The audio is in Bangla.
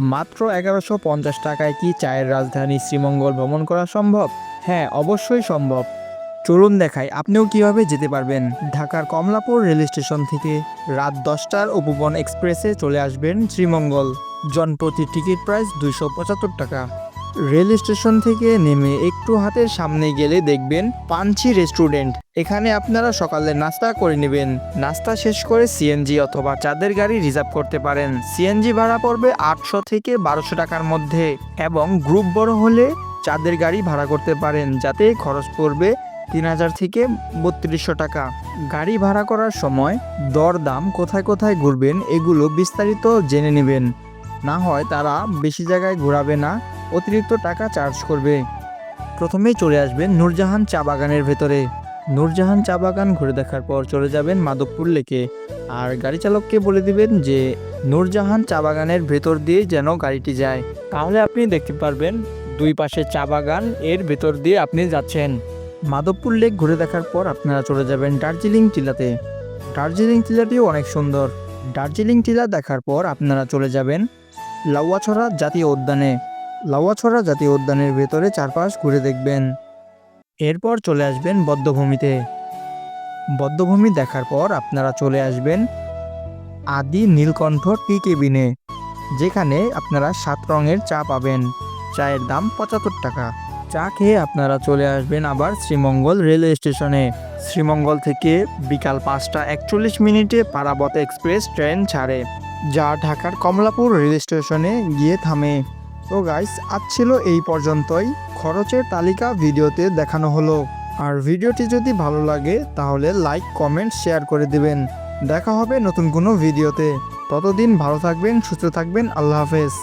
মাত্র এগারোশো পঞ্চাশ টাকায় কি চায়ের রাজধানী শ্রীমঙ্গল ভ্রমণ করা সম্ভব? হ্যাঁ অবশ্যই সম্ভব। চলুন দেখাই, আপনিও কীভাবে যেতে পারবেন। ঢাকার কমলাপুর রেল স্টেশন থেকে রাত দশটার উপবন এক্সপ্রেসে চলে আসবেন শ্রীমঙ্গল। জনপ্রতি টিকিট প্রাইস দুইশো পঁচাত্তর টাকা। রেল স্টেশন থেকে নেমে একটু হাতের সামনে গেলে দেখবেন পাঞ্চি রেস্টুরেন্ট। এখানে আপনারা সকালে নাস্তা করে নেবেন। নাস্তা শেষ করে সিএনজি অথবা চাঁদের গাড়ি রিজার্ভ করতে পারেন। সিএনজি ভাড়া পড়বে আটশো থেকে বারোশো টাকার মধ্যে এবং গ্রুপ বড় হলে চাঁদের গাড়ি ভাড়া করতে পারেন, যাতে খরচ পড়বে তিন হাজার থেকে বত্রিশশো টাকা। গাড়ি ভাড়া করার সময় দর দাম কোথায় কোথায় ঘুরবেন এগুলো বিস্তারিত জেনে নেবেন। না হয় তারা বেশি জায়গায় ঘোরাবে না। অতিরিক্ত টাকা চার্জ করবে। প্রথমেই চলে আসবেন নূরজাহান চা বাগানের ভেতরে। নূরজাহান চা বাগান ঘুরে দেখার পর চলে যাবেন মাধবপুর লেকে। আর গাড়ি চালককে বলে দিবেন যে, নূরজাহান চা বাগানের ভেতর দিয়ে যেন গাড়িটি যায়। তাহলে আপনি দেখতে পারবেন দুই পাশে চা বাগান, এর ভেতর দিয়ে আপনি যাচ্ছেন। মাধবপুর লেক ঘুরে দেখার পর আপনারা চলে যাবেন দার্জিলিং টিলাতে। দার্জিলিং টিলাটিও অনেক সুন্দর। দার্জিলিং টিলা দেখার পর আপনারা চলে যাবেন লাউয়াছড়া জাতীয় উদ্যানে। লাউয়াছড়া জাতীয় উদ্যানের ভেতরে চারপাশ ঘুরে দেখবেন। এরপর চলে আসবেন বদ্ধভূমিতে। বদ্ধভূমি দেখার পর আপনারা চলে আসবেন আদি নীলকণ্ঠ টি কেবিনে, যেখানে আপনারা সাত রঙের চা পাবেন। চায়ের দাম পঁচাত্তর টাকা। চা খেয়ে আপনারা চলে আসবেন আবার শ্রীমঙ্গল রেলওয়ে স্টেশনে। শ্রীমঙ্গল থেকে বিকাল পাঁচটা একচল্লিশ মিনিটে পারাবত এক্সপ্রেস ট্রেন ছাড়ে, যা ঢাকার কমলাপুর রেল স্টেশনে গিয়ে থামে। তো গাইস আজ ছিল এই পর্যন্তই। খরচের তালিকা ভিডিওতে দেখানো হলো। আর ভিডিওটি যদি ভালো লাগে, তাহলে লাইক কমেন্ট শেয়ার করে দিবেন। দেখা হবে নতুন কোনো ভিডিওতে। ততদিন ভালো থাকবেন, সুস্থ থাকবেন, আল্লাহ হাফেজ।